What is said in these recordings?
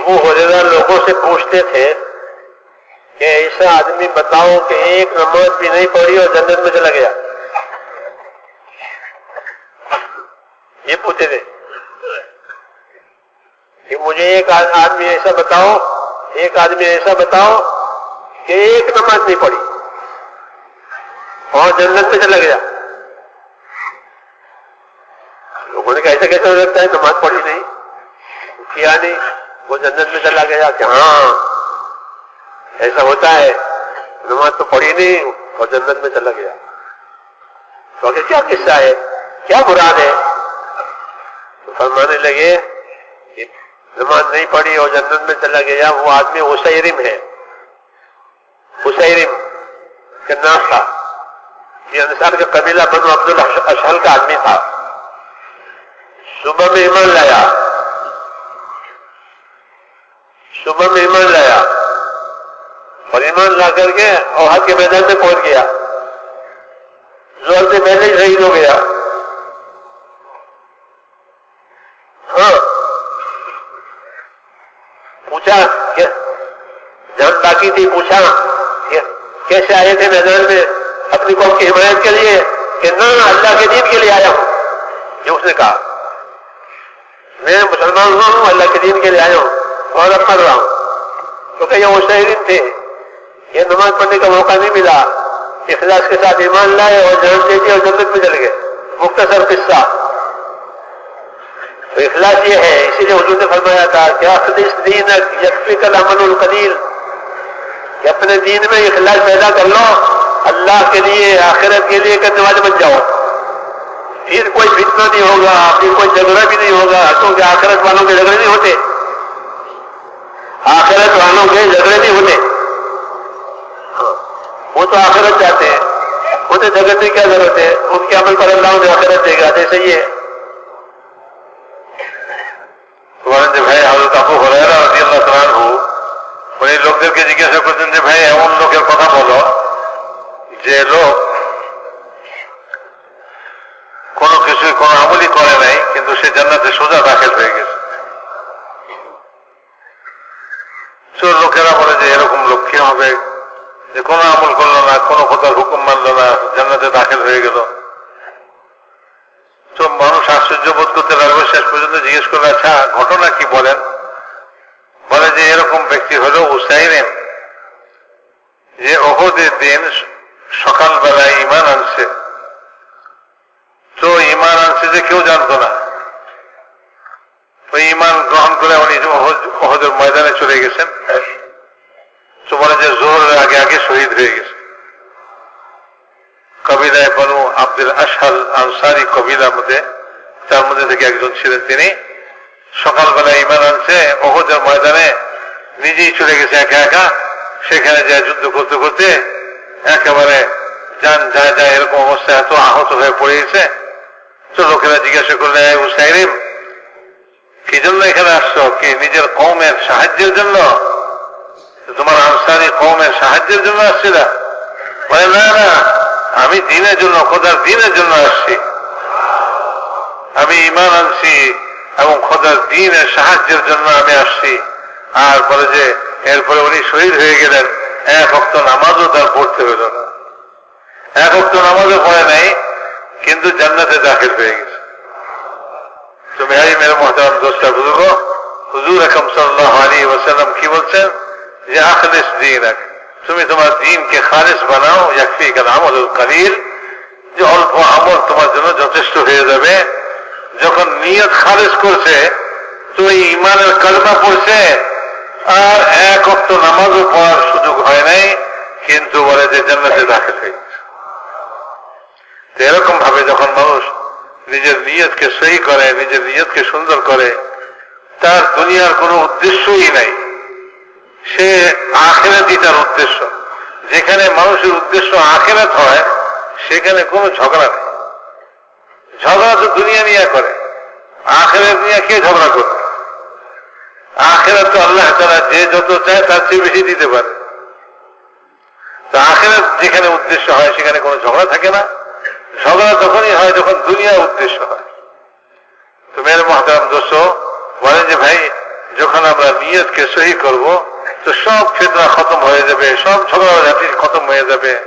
ابو حریرہ لوگوں سے پوچھتے تھے کہ ایسا آدمی بتاؤ کہ ایک نماز بھی نہیں پڑھی اور جنت میں چلا گیا۔ یہ پوچھتے تھے کہ مجھے ایک آدمی ایسا بتاؤ، ایک آدمی ایسا بتاؤ کہ ایک نماز نہیں پڑھی اور جنت میں چلا گیا۔ لوگوں نے کہا، ایسا کیسے ہو سکتا ہے نماز پڑھی نہیں؟ کیا نہیں وہ جنت میں چلا گیا کہ ہاں ایسا ہوتا ہے، نماز تو پڑھی نہیں اور جنت میں چلا گیا۔ تو کہ کیا قصہ ہے؟ کیا مراد ہے؟ تو فرمانے لگے نماز نہیں پڑھی اور جنت میں چلا گیا، وہ آدمی اسیرم ہے۔ اسیرم کا نام تھا۔ یہ انسان کا قبیلہ بنو عبد الشحل کا آدمی تھا۔ صبح میں ایمان لایا۔ صبح میں ایمان لایا اور ایمان لا کر کے اوہد کے میدان میں پہنچ گیا۔ زور سے پہلے شہید ہو گیا۔ ہاں۔ پوچھا کہ جان باقی تھی، پوچھا کیسے آئے تھے میدان میں؟ اپنی قوم کی حمایت کے لیے کہ نہ اللہ کے دین کے لیے آیا ہوں۔ یہ اس نے کہا۔ میں مسلمان ہوا ہوں، اللہ کے دین کے لیے آیا ہوں۔ اور پڑھ رہا ہوں۔ کیونکہ یہ مشاہدین تھے۔ یہ نماز پڑھنے کا موقع نہیں ملا۔ اخلاص کے ساتھ ایمان لائے اور جان دے دی اور جنت میں چل گئے۔ مختصر قصہ۔ تو اخلاص یہ ہے، اسی لیے حضور نے فرمایا تھا کہ اخلص دینک یکفک العمل القلیل۔ کہ اپنے دین میں اخلاص پیدا کر لو۔ اللہ کے لیے، آخرت کے لیے کرنے والے بن جاؤ۔ پھر کوئی فتنہ نہیں ہوگا، پھر کوئی جھگڑا بھی نہیں ہوگا۔ کیونکہ آخرت والوں کے جھگڑے نہیں ہوتے۔ आखिरत वालों के झगड़े नहीं होते हाँ, वो तो आखिरत चाहते हैं उन्हें झगड़ने की क्या जरूरत है उनके अमल पर अल्लाह उन्हें आखिरत देगा जैसे ये বলেন যে ভাই হজরত আবু হরাইরা রাদিয়াল্লাহু তাআলা উনি লোকদেরকে জিজ্ঞাসা করতেন যে ভাই এমন লোকের কথা বলো যে লোক কোনো কিছুই কোনো আমলই করে নাই কিন্তু সে জান্নাতে সোজা দাখিল হয়ে গেছে চোর লোকেরা বলে যে এরকম লোক কি হবে? যে কোনো আমল করল না, কোনো খোদার হুকুম মানলো না, জান্নাতে দাখিল হয়ে গেল। তো মানুষ আশ্চর্য বোধ করতে লাগবে শেষ পর্যন্ত জিজ্ঞেস করলে আচ্ছা ঘটনা কি বলেন? বলে যে এরকম ব্যক্তি হলো উসাইরেন যে অহদের দিন সকালবেলায় ইমান আনছে। তো ইমান আনছে যে কেউ জানতো না। ইমান গ্রহণ করে উনি অহদের ময়দানে চলে গেছেন। তো বলে যে জোহরের আগে আগে শহীদ হয়ে গেছে। কবিলায় বনু আব্দুল আশাল আনসারি কবিলার মধ্যে, তার মধ্যে থেকে একজন ছিলেন তিনি। সকালবেলা ইমান আনছে অহদের ময়দানে নিজেই চলে গেছে একা একা। সেখানে যায় যুদ্ধ করতে করতে একেবারে যান যায় যায় এরকম অবস্থা এত আহত হয়ে পড়েছে তো লোকেরা জিজ্ঞাসা করলে হুসাইরিম কি জন্য এখানে আসছো? কি নিজের কৌমের সাহায্যের জন্য? তোমার আনসারি কৌমের সাহায্যের জন্য আসছিল? বলে, না না, আমি দিনের জন্য, খোদার দিনের জন্য আসছি। আমি ইমান আনছি এবং খোদার দিনের সাহায্যের জন্য আমি আসছি। আর বলে যে, এরপরে উনি শহীদ হয়ে গেলেন। এক অক্ত নামাজও তার পড়তে হইল না। এক অক্ত নামাজও পড়ে নাই, কিন্তু জান্নাতে দাখিল হয়ে গেছে। তো মেহারি মেরে মহতারাম দোষটা বুঝুক হুজুর আকম সাল্লাহ আলী ওসাল্লাম কি বলছেন? যে আখলিস দিন তুমি তোমার দিনকে খারিজ বানাও ইয়াকফি কাল আমল কালিল, যে অল্প আমল তোমার জন্য যথেষ্ট হয়ে যাবে। যখন নিয়ত খারিজ করছে, তো এই ইমানের কলমা পড়ছে, আর এক অক্ত নামাজও পড়ার সুযোগ হয় নাই, কিন্তু বলে যে জান্নাতে দাখিল হয়ে এরকম ভাবে যখন মানুষ নিজের নিয়তকে সহি করে নিজের নিয়তকে সুন্দর করে, তার দুনিয়ার কোনো উদ্দেশ্যই নাই। সে আখেরাতই তার উদ্দেশ্য। যেখানে মানুষের উদ্দেশ্য আখেরাত হয়, সেখানে কোনো ঝগড়া নেই। ঝগড়া তো দুনিয়া নিয়ে করে, আখেরাত নিয়ে কে ঝগড়া করবে? আখেরাত তো আল্লাহ তারা যে যত চায়, তার চেয়ে বেশি দিতে পারে। তো আখেরাত যেখানে উদ্দেশ্য হয়, সেখানে কোনো ঝগড়া থাকে না। ঝগড়া তখনই হয় যখন দুনিয়া উদ্দেশ্য হয়। তো মেয়ের মহতারাম দোষ বলেন যে, ভাই, যখন আমরা নিয়তকে সহি করব, তো সব ফেতনা খতম হয়ে যাবে, সব ঝগড়াঝাটি খতম হয়ে যাবে।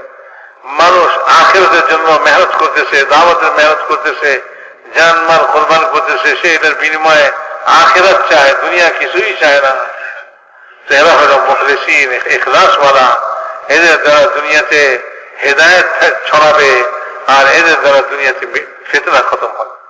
মানুষ আখেরতের জন্য মেহনত করতেছে, দাওয়াতের মেহনত করতেছে জান মাল কোরবান করতেছে, সে এটার বিনিময়ে আখেরাত চায়, দুনিয়া কিছুই চায় না। তো এরা হলো মুখলেসিন, এখলাসওয়ালা। এদের দ্বারা দুনিয়াতে হেদায়ত ছড়াবে। আর এদের দ্বারা দুনিয়াতে ফেতনা খতম হবে।